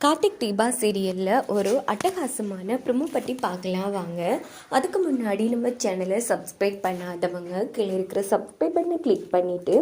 கார்த்திக் தீபா சீரியலில் ஒரு அட்டகாசமான ப்ரொமோ பற்றி பார்க்கலாம் வாங்க. அதுக்கு முன்னாடி நம்ம சேனலை சப்ஸ்கிரைப் பண்ணாதவங்க கீழே இருக்கிற சப்ஸ்கிரைப் பட்டனை கிளிக் பண்ணிவிட்டு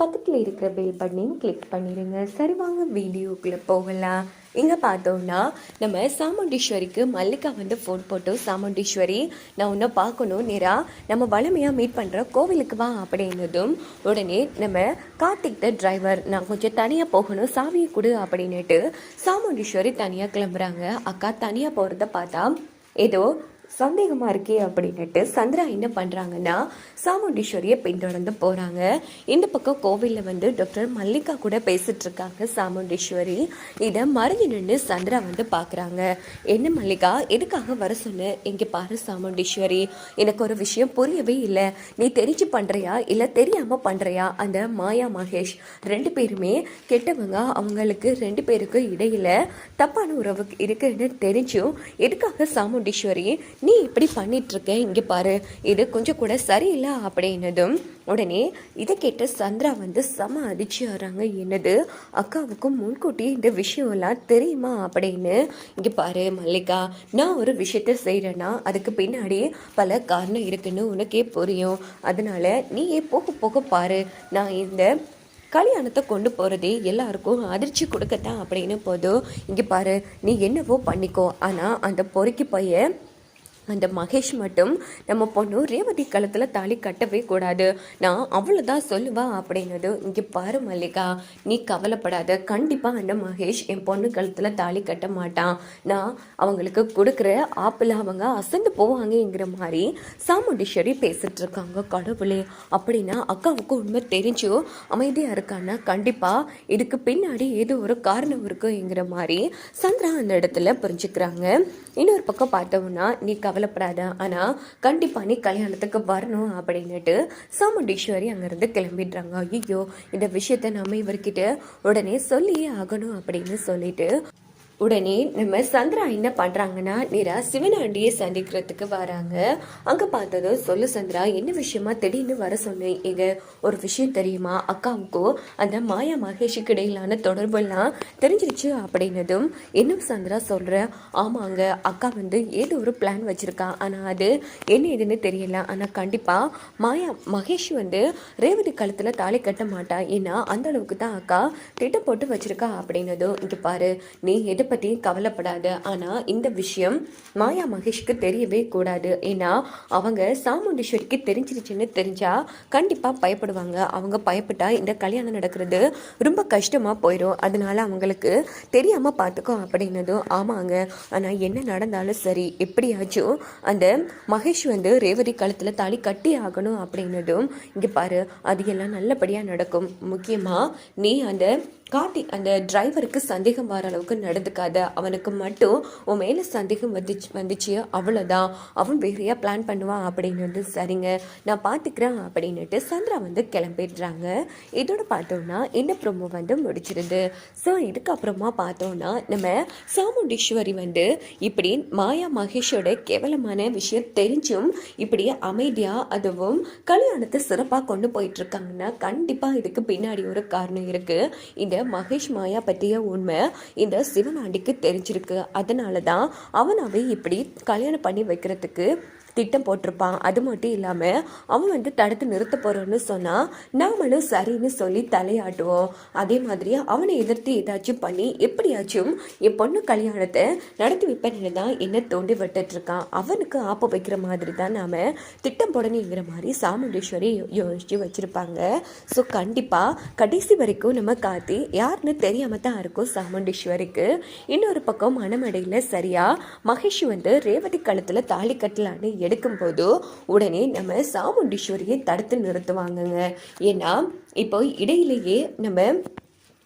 பக்கத்தில் இருக்கிற பெல் பட்டனையும் கிளிக் பண்ணிடுங்க சரி வாங்க வீடியோக்குள்ளே போகலாம். இங்கே பார்த்தோம்னா நம்ம சாமுண்டீஸ்வரிக்கு மல்லிகா வந்து ஃபோன் போட்டு சாமுண்டீஸ்வரி நான் உன்னை பார்க்கணும் நேரா நம்ம வளமையாக மீட் பண்ணுற கோவிலுக்கு வா அப்படின்னதும் உடனே நம்ம கார்த்திக் த டிரைவர் நான் கொஞ்சம் தனியாக போகணும் சாவியை கொடு அப்படின்னுட்டு சாமுண்டீஸ்வரி தனியாக கிளம்புறாங்க. அக்கா தனியாக போகிறத பார்த்தா ஏதோ சந்தேகமாக இருக்கே அப்படின்னுட்டு சந்திரா என்ன பண்ணுறாங்கன்னா சாமுண்டீஸ்வரியை பின்தொடர்ந்து போகிறாங்க இந்த பக்கம் கோவிலில் வந்து டாக்டர் மல்லிகா கூட பேசிகிட்ருக்காங்க சாமுண்டீஸ்வரி. இதை மறைஞ்சு நின்று சந்திரா வந்து பார்க்குறாங்க என்ன மல்லிகா எதுக்காக வர சொன்ன? இங்கே பாரு சாமுண்டீஸ்வரி எனக்கு ஒரு விஷயம் புரியவே இல்லை. நீ தெரிஞ்சு பண்ணுறியா இல்லை தெரியாமல் பண்ணுறியா அந்த மாயா மகேஷ் ரெண்டு பேருமே கெட்டவங்க அவங்களுக்கு ரெண்டு பேருக்கும் இடையில் தப்பான உறவு இருக்குன்னு தெரிஞ்சும் எதுக்காக சாமுண்டீஸ்வரி நீ இப்படி பண்ணிகிட்ருக்க இங்கே பாரு இது கொஞ்சம் கூட சரியில்லை அப்படின்னதும் உடனே இதை கேட்ட சந்திரா வந்து செம அதிர்ச்சி ஆகிறாங்க. என்னது அக்காவுக்கும் முன்கூட்டியே இந்த விஷயம்லாம் தெரியுமா அப்படின்னு. இங்கே பாரு மல்லிகா நான் ஒரு விஷயத்த செய்கிறேன்னா அதுக்கு பின்னாடி பல காரணம் இருக்குன்னு உனக்கே புரியும். அதனால நீயே போக போக பாரு நான் இந்த கல்யாணத்தை கொண்டு போகிறதே எல்லாருக்கும் அதிர்ச்சி கொடுக்கத்தான் அப்படின்னு போதும். இங்கே பாரு நீ என்னவோ பண்ணிக்கோ ஆனால் அந்த பொறுக்கி பையன் அந்த மகேஷ் மட்டும் நம்ம பொண்ணு ரேவதி காலத்தில் தாலி கட்டவே கூடாது. நான் அவ்வளோதான் சொல்லுவா? அப்படின்னது இங்கே பாரு மல்லிகா நீ கவலைப்படாத. கண்டிப்பாக அந்த மகேஷ் என் பொண்ணு கழுத்தில் தாலி கட்ட மாட்டான். நான் அவங்களுக்கு கொடுக்குற ஆப்பிள் அவங்க அசந்து போவாங்கங்கிற மாதிரி சாமுண்டீஸ்வரி பேசிகிட்டு இருக்காங்க கடவுளே. அப்படின்னா அக்காவுக்கு உண்மை தெரிஞ்சும் அமைதியாக இருக்கான்னா கண்டிப்பாக இதுக்கு பின்னாடி ஏதோ ஒரு காரணம் இருக்குங்கிற மாதிரி சந்திரா அந்த இடத்துல புரிஞ்சுக்கிறாங்க. இன்னொரு பக்கம் பார்த்தோம்னா நீ கவலை கவலைப்படாத. ஆனால் கண்டிப்பாக நீ கல்யாணத்துக்கு வரணும் அப்படின்னுட்டு சாமுண்டீஸ்வரி அங்கேருந்து கிளம்பிடுறாங்க. ஐயோ இந்த விஷயத்த நம்ம இவர்கிட்ட உடனே சொல்லியே ஆகணும் அப்படின்னு சொல்லிட்டு உடனே நம்ம சந்திரா என்ன பண்ணுறாங்கன்னா நேரா சிவனாண்டியை சந்திக்கிறதுக்கு வராங்க. அங்கே பார்த்ததும் சொல்லு சந்திரா என்ன விஷயமா திடீர்னு வர சொன்னேன்? எங்க? ஒரு விஷயம் தெரியுமா? அக்காவுக்கும் அந்த மாயா மகேஷுக்கு இடையிலான தொடர்பெல்லாம் தெரிஞ்சிருச்சு அப்படின்னதும் என்ன சந்திரா சொல்கிற ஆமாங்க அக்கா வந்து ஏதோ ஒரு பிளான் வச்சுருக்கா. ஆனால் அது என்ன ஏதுன்னு தெரியல. ஆனால் கண்டிப்பாக மாயா மகேஷ் வந்து ரேவதி காலத்தில் தாலி கட்ட மாட்டா. ஏன்னா அந்த அளவுக்கு தான் அக்கா திட்டம் போட்டு வச்சுருக்கா. அப்படின்னதும் இங்கே பாரு நீ எது பற்றி கவலைப்படாது. ஆனால் இந்த விஷயம் மாயா மகேஷ்க்கு தெரியவே கூடாது. ஏன்னா அவங்க சாமுண்டீஸ்வரிக்கு தெரிஞ்சிருச்சுன்னு தெரிஞ்சால் கண்டிப்பாக பயப்படுவாங்க. அவங்க பயப்பட்டால் இந்த கல்யாணம் நடக்கிறது ரொம்ப கஷ்டமாக போயிடும் அதனால அவங்களுக்கு தெரியாமல் பார்த்துக்கோ அப்படின்னதும் ஆமாங்க. ஆனால் என்ன நடந்தாலும் சரி எப்படியாச்சும் அந்த மகேஷ் வந்து ரேவதி காலத்தில் தாலி கட்டி ஆகணும் அப்படின்னதும் இங்கே பாரு அது எல்லாம் நல்லபடியாக நடக்கும். முக்கியமாக நீ அந்த காட்டி அந்த டிரைவருக்கு சந்தேகம் வர அளவுக்கு நடந்துக்காத. அவனுக்கு மட்டும் உன் மேலே சந்தேகம் வந்துச்சு வந்துச்சு அவ்வளோதான் அவன் வேறையா பிளான் பண்ணுவான் அப்படின்னுட்டு சரிங்க நான் பார்த்துக்கிறேன் அப்படின்னுட்டு சந்திரா வந்து கிளம்பிடுறாங்க. இதோட பார்த்தோம்னா இந்த ப்ரோமோ வந்து முடிச்சிருது. ஸோ இதுக்கப்புறமா பார்த்தோம்னா நம்ம சாமுண்டீஸ்வரி வந்து இப்படி மாயா மகேஷோட கேவலமான விஷயம் தெரிஞ்சும் இப்படி அமைதியாக அதுவும் கல்யாணத்தை சிறப்பாக கொண்டு போயிட்டு இருக்காங்கன்னா கண்டிப்பாக இதுக்கு பின்னாடி ஒரு காரணம் இருக்குது இந்த மகேஷ் மாயா பற்றிய உண்மை இந்த சிவனாண்டிக்கு தெரிஞ்சிருக்கு. அதனால தான் அவனாவே இப்படி கல்யாணம் பண்ணி வைக்கிறதுக்கு திட்டம் போட்டிருப்பான் அது மட்டும் இல்லாமல் அவன் வந்து தடுத்து நிறுத்த போகிறோன்னு சொன்னால் நாமளும் சரின்னு சொல்லி தலையாட்டுவோம். அதே மாதிரி அவனை எதிர்த்து ஏதாச்சும் பண்ணி எப்படியாச்சும் என் பொண்ணு கல்யாணத்தை நடத்தி வைப்பேன்னு தான் என்ன தோண்டி விட்டுட்ருக்கான் அவனுக்கு ஆப்ப வைக்கிற மாதிரி தான் நாம் திட்டம் போடணுங்கிற மாதிரி சாமுண்டீஸ்வரி யோசிச்சு வச்சுருப்பாங்க. ஸோ கண்டிப்பாக கடைசி வரைக்கும் நம்ம காத்தி யாருன்னு தெரியாம தான் இருக்கும் சாமுண்டீஸ்வரிக்கு. இன்னொரு பக்கம் மணமடையில் சரியாக மகேஷ் வந்து ரேவதி கழுத்தில் தாலி கட்டலான்னு எடுக்கும்போது உடனே நம்ம சாமுண்டீஸ்வரியை தடுத்து நிறுத்துவாங்கங்க. ஏன்னா இப்போ இடையிலேயே நம்ம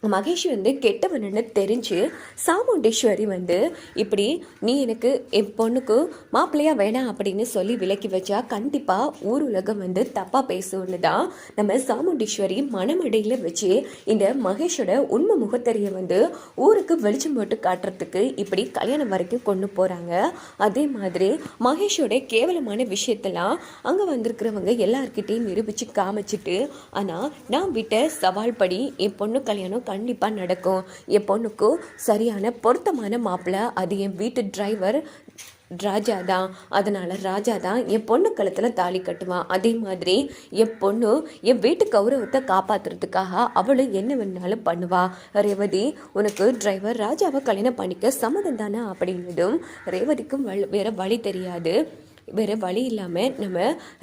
மகேஷ் வந்து கெட்டவனுன்னு தெரிஞ்சு சாமுண்டீஸ்வரி வந்து இப்படி நீ எனக்கு என் பொண்ணுக்கு மாப்பிள்ளையா வேணாம் அப்படின்னு சொல்லி விலக்கி வச்சா கண்டிப்பாக ஊர் உலகம் வந்து தப்பாக பேசும்னு தான் நம்ம சாமுண்டீஸ்வரி மனமடையில் வச்சு இந்த மகேஷோட உண்மை முகத்தறியை வந்து ஊருக்கு வெளிச்சம் போட்டு காட்டுறதுக்கு இப்படி கல்யாணம் வரைக்கும் கொண்டு போகிறாங்க அதே மாதிரி மகேஷோட கேவலமான விஷயத்தெல்லாம் அங்கே வந்திருக்கிறவங்க எல்லார்கிட்டையும் நிரூபித்து காமிச்சிட்டு ஆனால் நான் விட்ட சவால் படி என் பொண்ணு கல்யாணம் கண்டிப்பாக நடக்கும். என் பொண்ணுக்கும் சரியான பொருத்தமான மாப்பிள்ளை. அது என் வீட்டு டிரைவர் ராஜா தான். அதனால் ராஜா தான் என் பொண்ணு கழுத்தில் தாலி கட்டுவான் அதே மாதிரி என் பொண்ணு என் வீட்டு கௌரவத்தை காப்பாற்றுறதுக்காக அவளும் என்ன வேணாலும் பண்ணுவா. ரேவதி உனக்கு டிரைவர் ராஜாவை கல்யாணம் பண்ணிக்க சம்மதம் தானே அப்படின்னதும் ரேவதிக்கும் வழி வழி தெரியாது. வேறு வழி இல்லாமல் நம்ம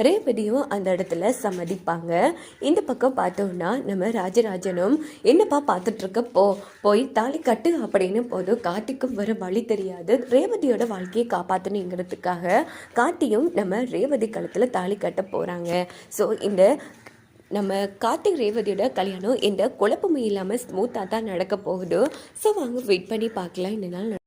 ரேவதியும் அந்த இடத்துல சம்மதிப்பாங்க. இந்த பக்கம் பார்த்தோம்னா நம்ம ராஜராஜனும் என்னப்பா பார்த்துட்ருக்க? போ போய் தாலி கட்டு அப்படின்னு போது கார்த்திக்கும் வர வழி தெரியாது. ரேவதியோட வாழ்க்கையை காப்பாற்றணுங்கிறதுக்காக கார்த்தியும் நம்ம ரேவதி கழுத்தில் தாலி கட்ட போகிறாங்க ஸோ இந்த நம்ம கார்த்திக் ரேவதியோட கல்யாணம் எந்த குழப்பமும் இல்லாமல் ஸ்மூத்தாக தான் நடக்க போகுது. ஸோ வாங்க வெயிட் பண்ணி பார்க்கலாம். இந்த நாள்